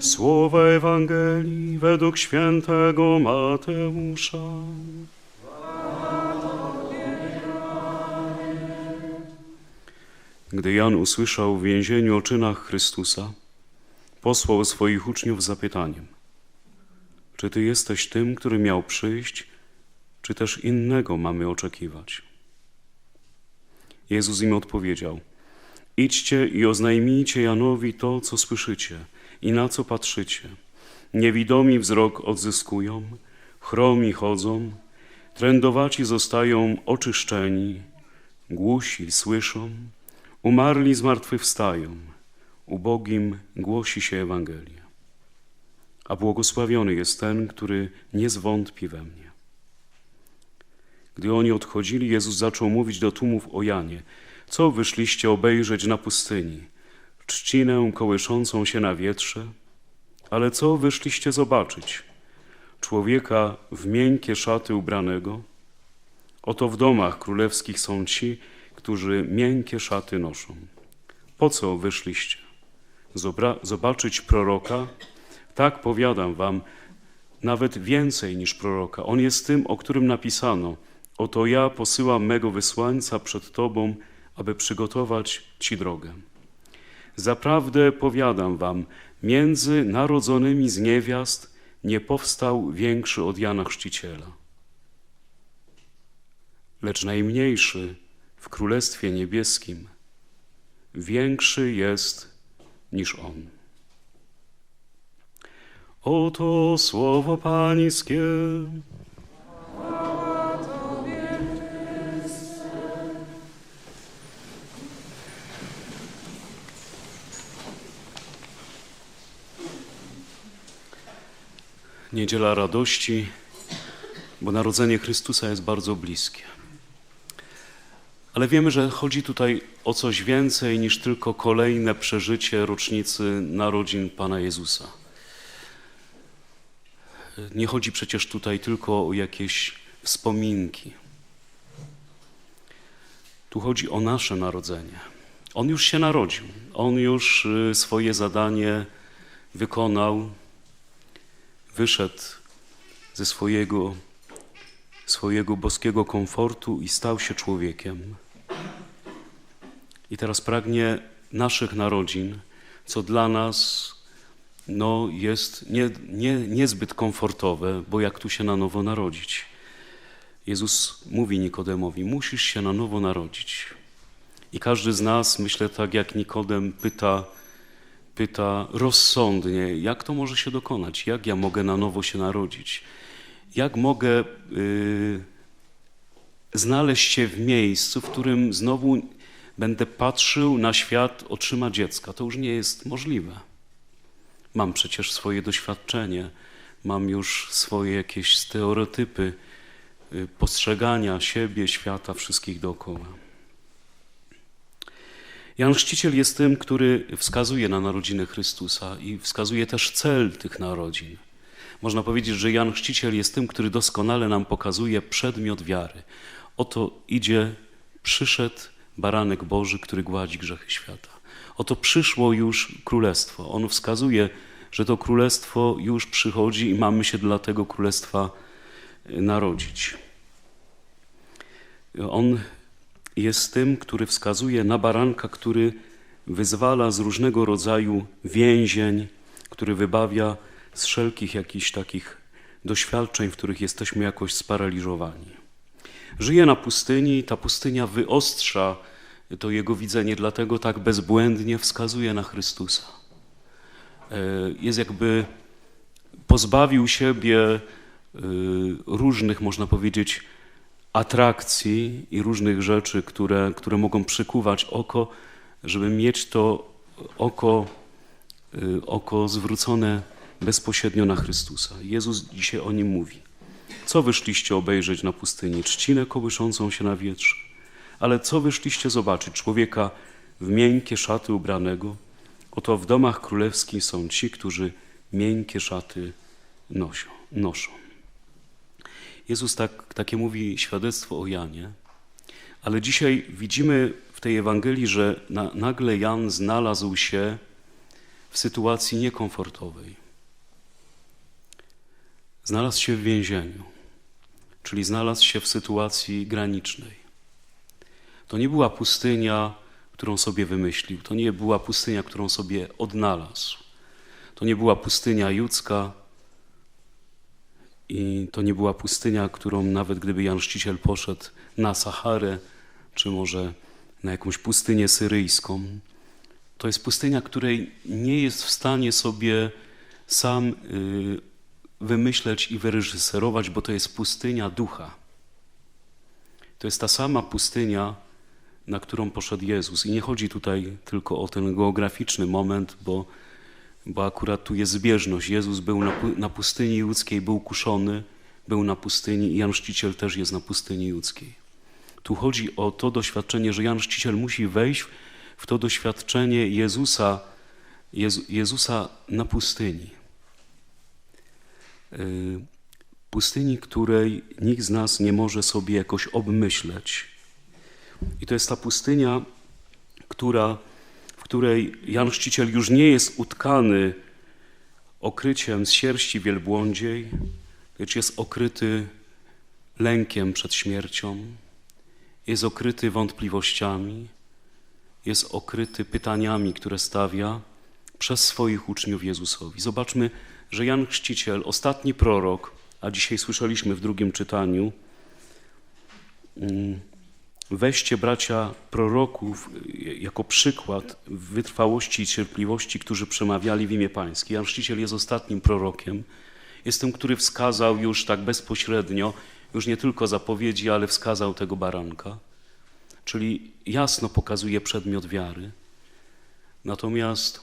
Słowa Ewangelii według świętego Mateusza. Gdy Jan usłyszał w więzieniu o czynach Chrystusa, posłał swoich uczniów zapytaniem: Czy ty jesteś tym, który miał przyjść, czy też innego mamy oczekiwać? Jezus im odpowiedział: Idźcie i oznajmijcie Janowi to, co słyszycie i na co patrzycie. Niewidomi wzrok odzyskują, chromi chodzą, trędowaci zostają oczyszczeni, głusi słyszą, umarli zmartwychwstają, ubogim głosi się Ewangelia. A błogosławiony jest ten, który nie zwątpi we mnie. Gdy oni odchodzili, Jezus zaczął mówić do tłumów o Janie. Co wyszliście obejrzeć na pustyni? Trzcinę kołyszącą się na wietrze? Ale co wyszliście zobaczyć? Człowieka w miękkie szaty ubranego? Oto w domach królewskich są ci, którzy miękkie szaty noszą. Po co wyszliście? Zobra zobaczyć proroka? Tak powiadam wam, nawet więcej niż proroka. On jest tym, o którym napisano: Oto ja posyłam mego wysłańca przed tobą, aby przygotować ci drogę. Zaprawdę powiadam wam, między narodzonymi z niewiast nie powstał większy od Jana Chrzciciela. Lecz najmniejszy w Królestwie Niebieskim większy jest niż on. Oto słowo Pańskie. Niedziela radości, bo narodzenie Chrystusa jest bardzo bliskie. Ale wiemy, że chodzi tutaj o coś więcej niż tylko kolejne przeżycie rocznicy narodzin Pana Jezusa. Nie chodzi przecież tutaj tylko o jakieś wspominki. Tu chodzi o nasze narodzenie. On już się narodził, on już y, swoje zadanie wykonał, wyszedł ze swojego, swojego boskiego komfortu i stał się człowiekiem. I teraz pragnie naszych narodzin, co dla nas no, jest nie, nie, niezbyt komfortowe, bo jak tu się na nowo narodzić? Jezus mówi Nikodemowi: Musisz się na nowo narodzić. I każdy z nas, myślę, tak jak Nikodem, pyta, pyta rozsądnie, jak to może się dokonać? Jak ja mogę na nowo się narodzić? Jak mogę y, znaleźć się w miejscu, w którym znowu będę patrzył na świat oczyma dziecka? To już nie jest możliwe. Mam przecież swoje doświadczenie, mam już swoje jakieś stereotypy y, postrzegania siebie, świata, wszystkich dookoła. Jan Chrzciciel jest tym, który wskazuje na narodziny Chrystusa i wskazuje też cel tych narodzin. Można powiedzieć, że Jan Chrzciciel jest tym, który doskonale nam pokazuje przedmiot wiary. Oto idzie, przyszedł baranek Boży, który gładzi grzechy świata. Oto przyszło już królestwo. On wskazuje, że to królestwo już przychodzi i mamy się dla tego królestwa narodzić. On jest tym, który wskazuje na baranka, który wyzwala z różnego rodzaju więzień, który wybawia z wszelkich jakichś takich doświadczeń, w których jesteśmy jakoś sparaliżowani. Żyje na pustyni i ta pustynia wyostrza to jego widzenie, dlatego tak bezbłędnie wskazuje na Chrystusa. Jest jakby pozbawił siebie różnych, można powiedzieć, atrakcji i różnych rzeczy, które, które mogą przykuwać oko, żeby mieć to oko, oko zwrócone bezpośrednio na Chrystusa. Jezus dzisiaj o nim mówi. Co wyszliście obejrzeć na pustyni? Trzcinę kołyszącą się na wietrze. Ale co wyszliście zobaczyć? Człowieka w miękkie szaty ubranego? Oto w domach królewskich są ci, którzy miękkie szaty noszą. noszą. Jezus tak, takie mówi świadectwo o Janie, ale dzisiaj widzimy w tej Ewangelii, że na, nagle Jan znalazł się w sytuacji niekomfortowej. Znalazł się w więzieniu, czyli znalazł się w sytuacji granicznej. To nie była pustynia, którą sobie wymyślił, to nie była pustynia, którą sobie odnalazł. To nie była pustynia judzka i to nie była pustynia, którą nawet gdyby Jan Chrzciciel poszedł na Saharę, czy może na jakąś pustynię syryjską, to jest pustynia, której nie jest w stanie sobie sam y, wymyśleć i wyreżyserować, bo to jest pustynia ducha. To jest ta sama pustynia, na którą poszedł Jezus. I nie chodzi tutaj tylko o ten geograficzny moment, bo, bo akurat tu jest zbieżność. Jezus był na, na pustyni judzkiej, był kuszony, był na pustyni i Jan Chrzciciel też jest na pustyni judzkiej. Tu chodzi o to doświadczenie, że Jan Chrzciciel musi wejść w to doświadczenie Jezusa, Jezu, Jezusa na pustyni. Y, pustyni, której nikt z nas nie może sobie jakoś obmyśleć. I to jest ta pustynia, która, której Jan Chrzciciel już nie jest utkany okryciem z sierści wielbłądziej, lecz jest okryty lękiem przed śmiercią, jest okryty wątpliwościami, jest okryty pytaniami, które stawia przez swoich uczniów Jezusowi. Zobaczmy, że Jan Chrzciciel, ostatni prorok, a dzisiaj słyszeliśmy w drugim czytaniu, mm, weźcie bracia proroków jako przykład wytrwałości i cierpliwości, którzy przemawiali w imię Pańskie. Jan Chrzciciel jest ostatnim prorokiem. Jest tym, który wskazał już tak bezpośrednio, już nie tylko zapowiedzi, ale wskazał tego baranka. Czyli jasno pokazuje przedmiot wiary. Natomiast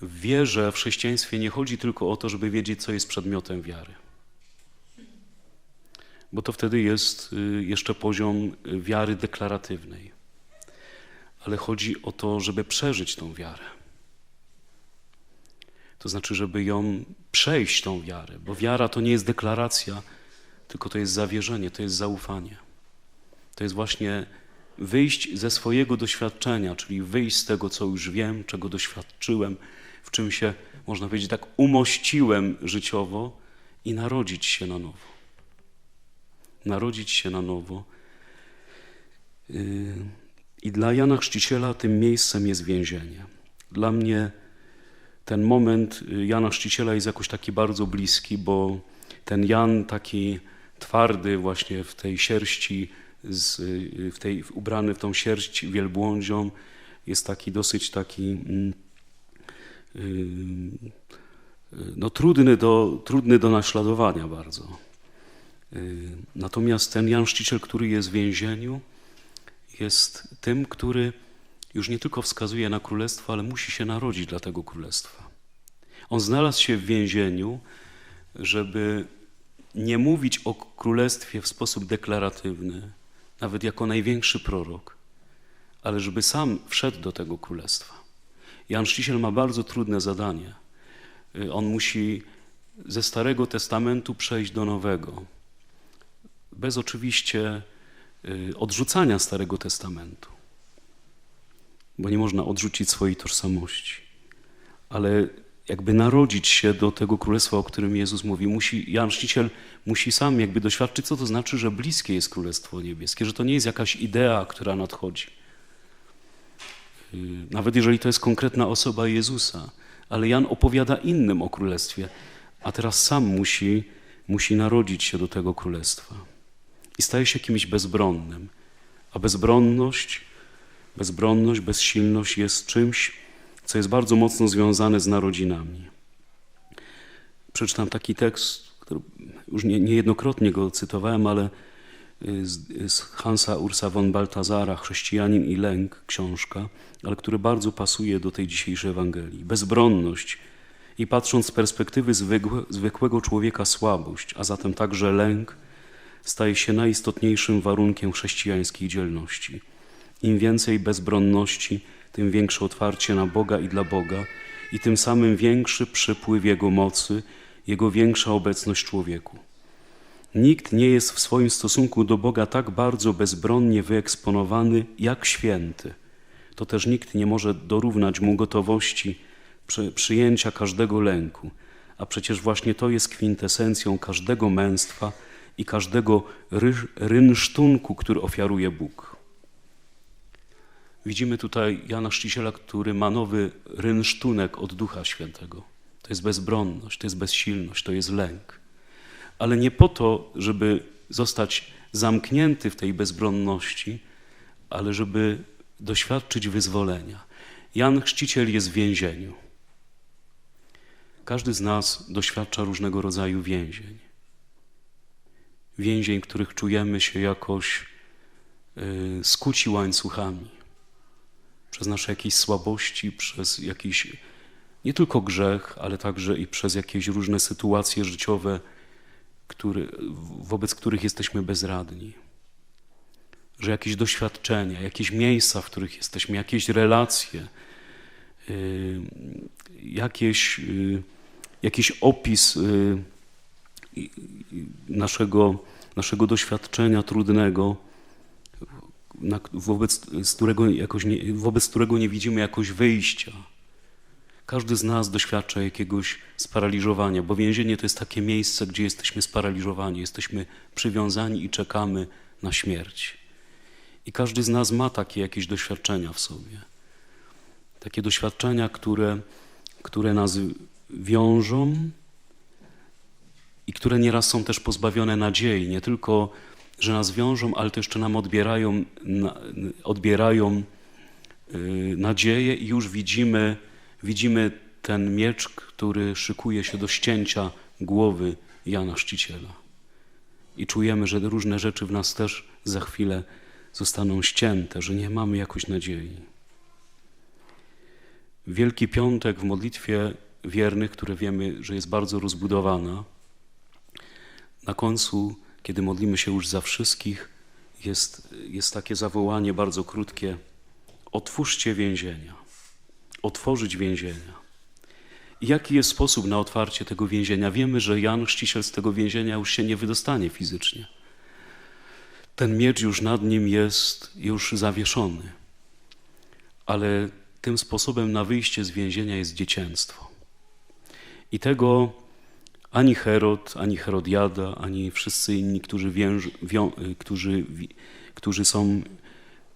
w wierze, w chrześcijaństwie nie chodzi tylko o to, żeby wiedzieć, co jest przedmiotem wiary. Bo to wtedy jest y, jeszcze poziom wiary deklaratywnej. Ale chodzi o to, żeby przeżyć tą wiarę. To znaczy, żeby ją przejść, tą wiarę, bo wiara to nie jest deklaracja, tylko to jest zawierzenie, to jest zaufanie. To jest właśnie wyjść ze swojego doświadczenia, czyli wyjść z tego, co już wiem, czego doświadczyłem, w czym się, można powiedzieć, tak umościłem życiowo i narodzić się na nowo. Narodzić się na nowo. Yy, I dla Jana Chrzciciela tym miejscem jest więzienie. Dla mnie ten moment yy, Jana Chrzciciela jest jakoś taki bardzo bliski, bo ten Jan taki twardy właśnie w tej sierści, z, yy, w tej, ubrany w tą sierść wielbłądzią, jest taki dosyć taki mm, no, trudny, do, trudny do naśladowania bardzo. Natomiast ten Jan Szciciel, który jest w więzieniu, jest tym, który już nie tylko wskazuje na królestwo, ale musi się narodzić dla tego królestwa. On znalazł się w więzieniu, żeby nie mówić o królestwie w sposób deklaratywny, nawet jako największy prorok, ale żeby sam wszedł do tego królestwa. Jan Szciciel ma bardzo trudne zadanie. Y, on musi ze Starego Testamentu przejść do Nowego. Bez oczywiście y, odrzucania Starego Testamentu. Bo nie można odrzucić swojej tożsamości. Ale jakby narodzić się do tego królestwa, o którym Jezus mówi, musi, Jan Szciciel musi sam jakby doświadczyć, co to znaczy, że bliskie jest Królestwo Niebieskie, że to nie jest jakaś idea, która nadchodzi Y, nawet jeżeli to jest konkretna osoba Jezusa. Ale Jan opowiada innym o królestwie, a teraz sam musi, musi narodzić się do tego królestwa. I staje się kimś bezbronnym. A bezbronność, bezbronność, bezsilność jest czymś, co jest bardzo mocno związane z narodzinami. Przeczytam taki tekst, który już nie, niejednokrotnie go cytowałem, ale z, z Hansa Ursa von Baltazara, Chrześcijanin i lęk, książka, ale który bardzo pasuje do tej dzisiejszej Ewangelii. Bezbronność i patrząc z perspektywy zwykłe, zwykłego człowieka słabość, a zatem także lęk, staje się najistotniejszym warunkiem chrześcijańskiej dzielności. Im więcej bezbronności, tym większe otwarcie na Boga i dla Boga i tym samym większy przypływ Jego mocy, Jego większa obecność człowieku. Nikt nie jest w swoim stosunku do Boga tak bardzo bezbronnie wyeksponowany jak święty. To też nikt nie może dorównać mu gotowości przy, przyjęcia każdego lęku. A przecież właśnie to jest kwintesencją każdego męstwa i każdego ry, rynsztunku, który ofiaruje Bóg. Widzimy tutaj Jana Szczyciela, który ma nowy rynsztunek od Ducha Świętego. To jest bezbronność, to jest bezsilność, to jest lęk. Ale nie po to, żeby zostać zamknięty w tej bezbronności, ale żeby doświadczyć wyzwolenia. Jan Chrzciciel jest w więzieniu. Każdy z nas doświadcza różnego rodzaju więzień. Więzień, których czujemy się jakoś yy, skuci łańcuchami przez nasze jakieś słabości, przez jakiś nie tylko grzech, ale także i przez jakieś różne sytuacje życiowe, który, wobec których jesteśmy bezradni. Że jakieś doświadczenia, jakieś miejsca, w których jesteśmy, jakieś relacje, yy, jakieś, yy, jakiś opis naszego, naszego doświadczenia trudnego, na, wobec, z którego jakoś nie, wobec którego nie widzimy jakoś wyjścia. Każdy z nas doświadcza jakiegoś sparaliżowania, bo więzienie to jest takie miejsce, gdzie jesteśmy sparaliżowani, jesteśmy przywiązani i czekamy na śmierć. I każdy z nas ma takie jakieś doświadczenia w sobie. Takie doświadczenia, które, które nas wiążą i które nieraz są też pozbawione nadziei. Nie tylko, że nas wiążą, ale też jeszcze nam odbierają, odbierają y, nadzieję i już widzimy, widzimy ten miecz, który szykuje się do ścięcia głowy Jana Szciciela. I czujemy, że różne rzeczy w nas też za chwilę zostaną ścięte, że nie mamy jakoś nadziei. Wielki Piątek w modlitwie wiernych, które wiemy, że jest bardzo rozbudowana, na końcu, kiedy modlimy się już za wszystkich, jest, jest takie zawołanie bardzo krótkie: Otwórzcie więzienia, otworzyć więzienia. I jaki jest sposób na otwarcie tego więzienia? Wiemy, że Jan Chrzciciel z tego więzienia już się nie wydostanie fizycznie. Ten miecz już nad nim jest już zawieszony. Ale tym sposobem na wyjście z więzienia jest dziecięstwo. I tego ani Herod, ani Herodiada, ani wszyscy inni, którzy, więż, wią, którzy, którzy są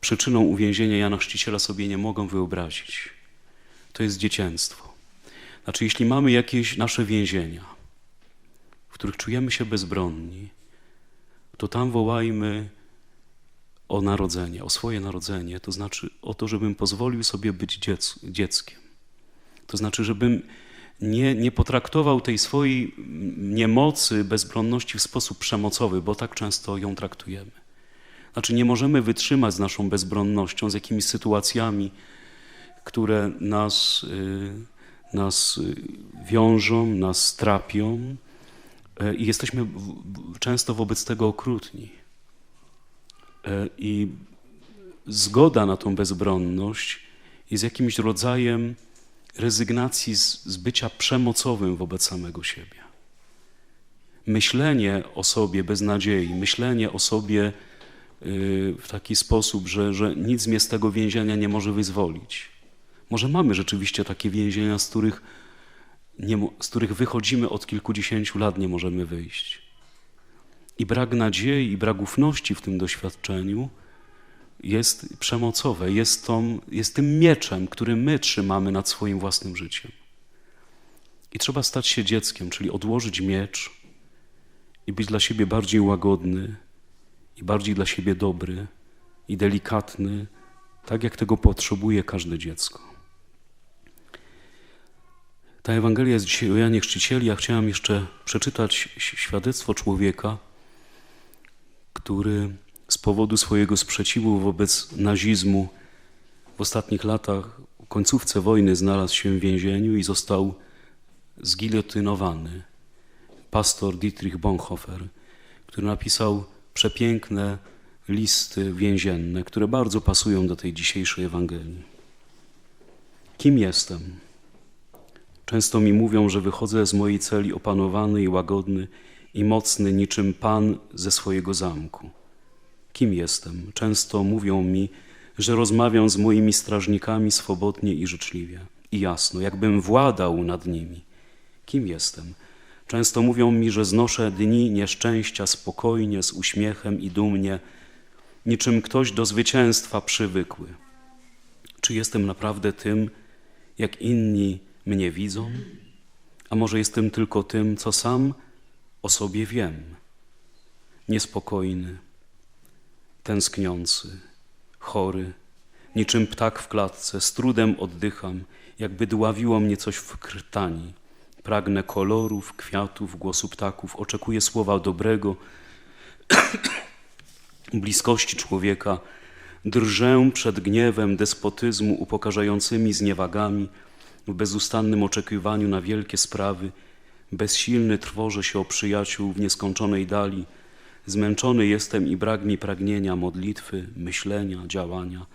przyczyną uwięzienia Jana Chrzciciela sobie nie mogą wyobrazić. To jest dziecięstwo. Znaczy, jeśli mamy jakieś nasze więzienia, w których czujemy się bezbronni, to tam wołajmy o narodzenie, o swoje narodzenie, to znaczy o to, żebym pozwolił sobie być dziec, dzieckiem. To znaczy, żebym nie, nie potraktował tej swojej niemocy, bezbronności w sposób przemocowy, bo tak często ją traktujemy. Znaczy, nie możemy wytrzymać z naszą bezbronnością, z jakimiś sytuacjami, które nas, y, nas y, wiążą, nas trapią y, i jesteśmy często wobec tego okrutni. I zgoda na tą bezbronność jest jakimś rodzajem rezygnacji z, z bycia przemocowym wobec samego siebie. Myślenie o sobie bez nadziei, myślenie o sobie y, w taki sposób, że, że nic mnie z tego więzienia nie może wyzwolić. Może mamy rzeczywiście takie więzienia, z których, nie, z których wychodzimy od kilkudziesięciu lat, nie możemy wyjść. I brak nadziei, i brak ufności w tym doświadczeniu jest przemocowe, jest, tą, jest tym mieczem, który my trzymamy nad swoim własnym życiem. I trzeba stać się dzieckiem, czyli odłożyć miecz i być dla siebie bardziej łagodny i bardziej dla siebie dobry i delikatny, tak jak tego potrzebuje każde dziecko. Ta Ewangelia jest dzisiaj o Janie Chrzcicieli. Ja chciałem jeszcze przeczytać świadectwo człowieka, który z powodu swojego sprzeciwu wobec nazizmu w ostatnich latach, w końcówce wojny, znalazł się w więzieniu i został zgilotynowany. Pastor Dietrich Bonhoeffer, który napisał przepiękne listy więzienne, które bardzo pasują do tej dzisiejszej Ewangelii. Kim jestem? Często mi mówią, że wychodzę z mojej celi opanowany i łagodny i mocny niczym pan ze swojego zamku kim jestem. Często mówią mi, że rozmawiam z moimi strażnikami swobodnie i życzliwie. i jasno, jakbym władał nad nimi. Kim jestem? Często mówią mi, że znoszę dni nieszczęścia spokojnie, z uśmiechem i dumnie, niczym ktoś do zwycięstwa przywykły. Czy jestem naprawdę tym, jak inni mnie widzą? A może jestem tylko tym, co sam o sobie wiem? Niespokojny, tęskniący, chory, niczym ptak w klatce, z trudem oddycham, jakby dławiło mnie coś w krtani. Pragnę kolorów, kwiatów, głosu ptaków, oczekuję słowa dobrego, bliskości człowieka, drżę przed gniewem despotyzmu upokarzającymi zniewagami, w bezustannym oczekiwaniu na wielkie sprawy, bezsilny trwożę się o przyjaciół w nieskończonej dali, zmęczony jestem i brak mi pragnienia modlitwy, myślenia, działania,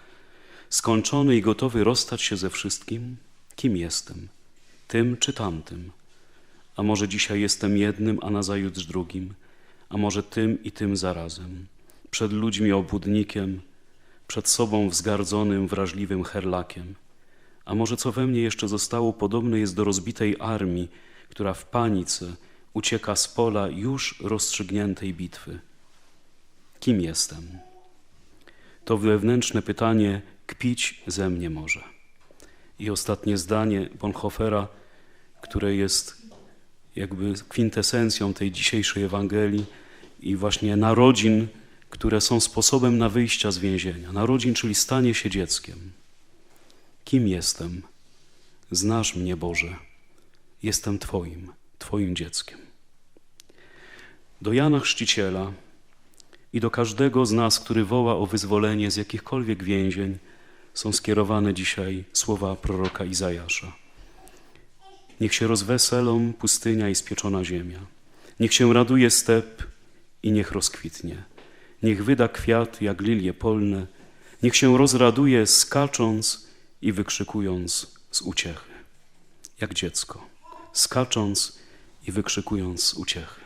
skończony i gotowy rozstać się ze wszystkim, kim jestem, tym czy tamtym, a może dzisiaj jestem jednym, a nazajutrz drugim, a może tym i tym zarazem, przed ludźmi obłudnikiem, przed sobą wzgardzonym, wrażliwym herlakiem. A może co we mnie jeszcze zostało podobne jest do rozbitej armii, która w panice ucieka z pola już rozstrzygniętej bitwy. Kim jestem? To wewnętrzne pytanie kpić ze mnie może. I ostatnie zdanie Bonhoeffera, które jest jakby kwintesencją tej dzisiejszej Ewangelii i właśnie narodzin, które są sposobem na wyjścia z więzienia. Narodzin, czyli stanie się dzieckiem. Kim jestem? Znasz mnie, Boże. Jestem Twoim, Twoim dzieckiem. Do Jana Chrzciciela i do każdego z nas, który woła o wyzwolenie z jakichkolwiek więzień, są skierowane dzisiaj słowa proroka Izajasza. Niech się rozweselą pustynia i spieczona ziemia. Niech się raduje step i niech rozkwitnie. Niech wyda kwiat jak lilie polne. Niech się rozraduje skacząc i wykrzykując z uciechy. Jak dziecko, skacząc i wykrzykując z uciechy.